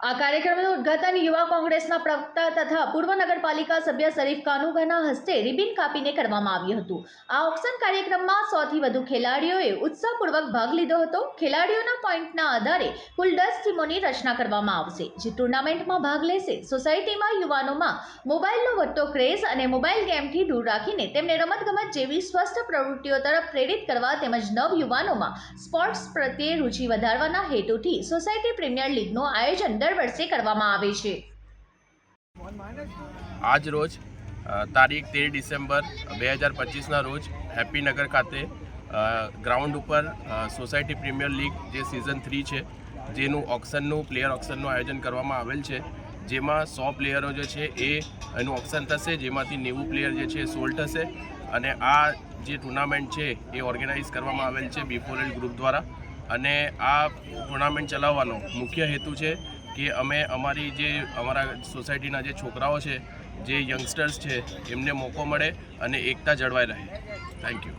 આ કાર્યક્રમનું ઉદ્ઘાટન યુવા કોંગ્રેસના પ્રવક્તા તથા પૂર્વ નગરપાલિકા સભ્ય શરીફ કાનુગાના હસ્તે રિબિન કાપીને કરવામાં આવ્યું હતું. આ ઓક્શન કાર્યક્રમમાં સૌથી વધુ ખેલાડીઓએ ઉત્સાહપૂર્વક ભાગ લીધો હતો. ખેલાડીઓના પોઈન્ટના આધારે કુલ દસ ટીમોની રચના કરવામાં આવશે. જે ટુર્નામેન્ટમાં ભાગ લેશે, સોસાયટીમાં યુવાનોમાં મોબાઈલનો વધતો ક્રેઝ અને મોબાઈલ ગેમથી દૂર રાખીને તેમને રમતગમત જેવી સ્વસ્થ પ્રવૃત્તિઓ તરફ પ્રેરિત કરવા તેમજ નવ યુવાનોમાં સ્પોર્ટ્સ પ્રત્યે રુચિ વધારવાના હેતુથી સોસાયટી પ્રીમિયર લીગનું આયોજન દર વર્ષે કરવામાં આવે છે. આજ રોજ તારીખ તેર ડિસેમ્બર બે હજાર પચીસના રોજ હેપીનગર ખાતે ગ્રાઉન્ડ ઉપર સોસાયટી પ્રીમિયર લીગ જે સિઝન થ્રી છે, જેનું ઓક્શનનું પ્લેયર ઓક્શનનું આયોજન કરવામાં આવેલ છે, જેમાં સો પ્લેયરો જે છે એ એનું ઓક્શન થશે, જેમાંથી નેવું પ્લેયર જે છે સોલ્ડ થશે, અને આ જે ટુર્નામેન્ટ છે એ ઓર્ગેનાઇઝ કરવામાં આવેલ છે બીફોરેલ ગ્રુપ દ્વારા, અને આ ટુર્નામેન્ટ ચલાવવાનો મુખ્ય હેતુ છે કે અમે અમારી જે અમારા સોસાયટીના જે છોકરાઓ છે, જે યંગસ્ટર્સ છે, એમને મોકો મળે અને એકતા જળવાઈ રહે. Thank you